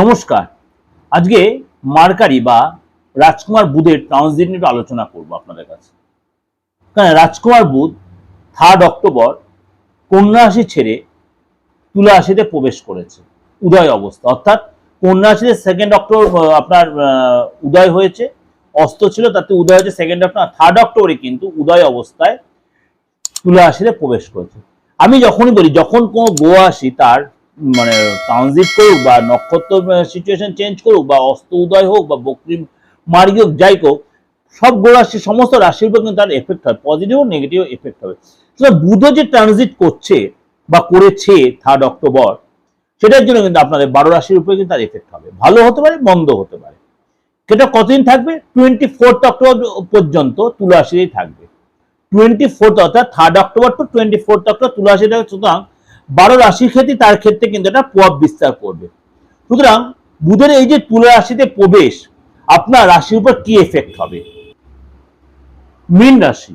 নমস্কার। আজকে মার্কারি বা রাজকুমার বুধের ট্রানজিট নিয়ে আলোচনা করব আপনাদের কাছে। কারণ রাজকুমার বুধ থার্ড অক্টোবর কন্যা রাশি ছেড়ে তুলা রাশিতে প্রবেশ করেছে। উদয় অবস্থা। অর্থাৎ কন্যা রাশিতে সেকেন্ড অক্টোবর আপনার উদয় হয়েছে। অস্ত ছিল, তাতে উদয় হয়েছে সেকেন্ড অক্টোবর থার্ড অক্টোবরে কিন্তু উদয় অবস্থায় তুলা রাশিতে প্রবেশ করেছে। আমি যখনই বলি, যখন কোনো গো রাশি তার মানে ট্রানজিট করুক বা নক্ষত্র সিচুয়েশন চেঞ্জ করুক বা অস্ত উদয় হোক বা বক্রি মার্গী হোক, যাই হোক সব রাশি সমস্ত রাশির উপর কিন্তু তার এফেক্ট হয়। পজিটিভ নেগেটিভ এফেক্ট হবে। বুধ যে ট্রানজিট করছে বা করেছে থার্ড অক্টোবর সেটার জন্য কিন্তু আপনাদের বারো রাশির উপরে কিন্তু তার এফেক্ট হবে। ভালো হতে পারে, মন্দ হতে পারে। সেটা কতদিন থাকবে? টোয়েন্টি ফোর্থ অক্টোবর পর্যন্ত তুলা রাশিতেই থাকবে। টোয়েন্টি ফোর্থ অর্থাৎ third October to twenty fourth October তুলা থাকবে। সুতরাং বারো রাশির ক্ষেত্রে তার ক্ষেত্রে কিন্তু এটা প্রভাব বিস্তার করবে। সুতরাং বুধের এই যে তুলা রাশিতে প্রবেশ, আপনার রাশির উপর কি এফেক্ট হবে? মীন রাশি।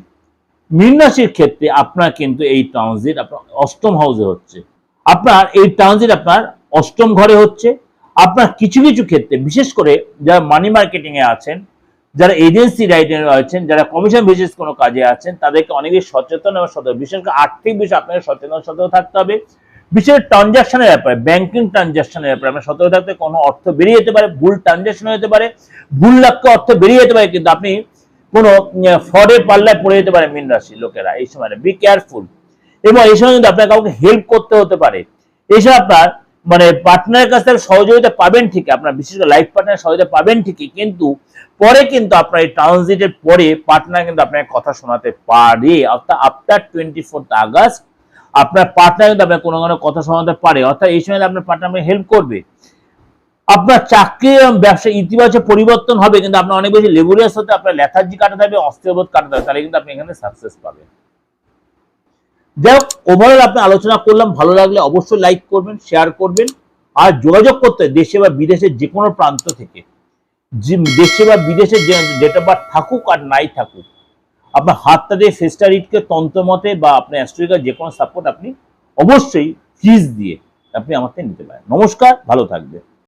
মীন রাশির ক্ষেত্রে আপনার কিন্তু এই ট্রানজিট আপনার অষ্টম হাউসে হচ্ছে। আপনার এই ট্রানজিট আপনার অষ্টম ঘরে হচ্ছে। আপনার কিছু কিছু ক্ষেত্রে, বিশেষ করে যারা মানি মার্কেটিং এ আছেন যারা এজেন্সি রাইটে রয়েছেন যারা কমিশন বেসিস কোনো কাজে আছেন, তাদেরকে অনেক বেশি সচেতন এবং সতর্ক, বিশেষ করে আর্থিক বিষয়ে আপনাকে সচেতন, সতর্ক থাকতে হবে। বিশেষ ট্রানজাকশনের ব্যাপারে ব্যাংকিং ট্রানজাকশনের ব্যাপারে, আপনার সতর্ক থাকতে কোনো অর্থ বেরিয়ে যেতে পারে, ভুল ট্রানজাকশন হতে পারে, ভুল লক্ষ্যে অর্থ বেরিয়ে যেতে পারে, কিন্তু আপনি কোনো ফ্রডের পাল্লায় পড়ে যেতে পারে মীন রাশি লোকেরা, এই সময়। বি কেয়ারফুল এবং এই সময় কিন্তু আপনার কাউকে হেল্প করতে হতে পারে। এসব আপনার মানে পার্টনারের কাছ থেকে সহযোগিতা পাবেন ঠিকই, আপনার বিশেষ করে লাইফ পার্টনার সহযোগিতা পাবেন ঠিকই, কিন্তু পরে কিন্তু আপনার এই ট্রানজিটের পরে পার্টনার কিন্তু আপনাকে কথা শোনাতে পারে। অর্থাৎ আফটার টোয়েন্টি ফোর্থ আগস্ট আপনার পার্টনার কিন্তু আপনার কোনো কোনো কথা শোনাতে পারে। অর্থাৎ এই সময় আপনার পার্টনার হেল্প করবে। আপনার চাকরি এবং ব্যবসা ইতিবাচক পরিবর্তন হবে, কিন্তু আপনার অনেক বেশি লেবুরিয়াস হতে, আপনার লেথার্জি কাটাতে হবে, অস্থিরবোধ কাটাতে হবে, তাহলে কিন্তু আপনি এখানে সাকসেস পাবেন। যাই হোক ওভারঅল আপনি আলোচনা করলাম, ভালো লাগলে অবশ্যই লাইক করবেন শেয়ার করবেন, আর যোগাযোগ করতে দেশে বা বিদেশের যে কোনো প্রান্ত থেকে। দেশে বা বিদেশে ডেট অফ বার্থ থাকুক আর নাই থাকুক, আপনার হাতটা দিয়ে ফেস্টা রিটকে তন্ত্রমতে বা আপনার অ্যাস্ট্রিকার যে কোনো সাপোর্ট আপনি অবশ্যই ফিজ দিয়ে আপনি আমার থেকে নিতে পারেন। নমস্কার, ভালো থাকবে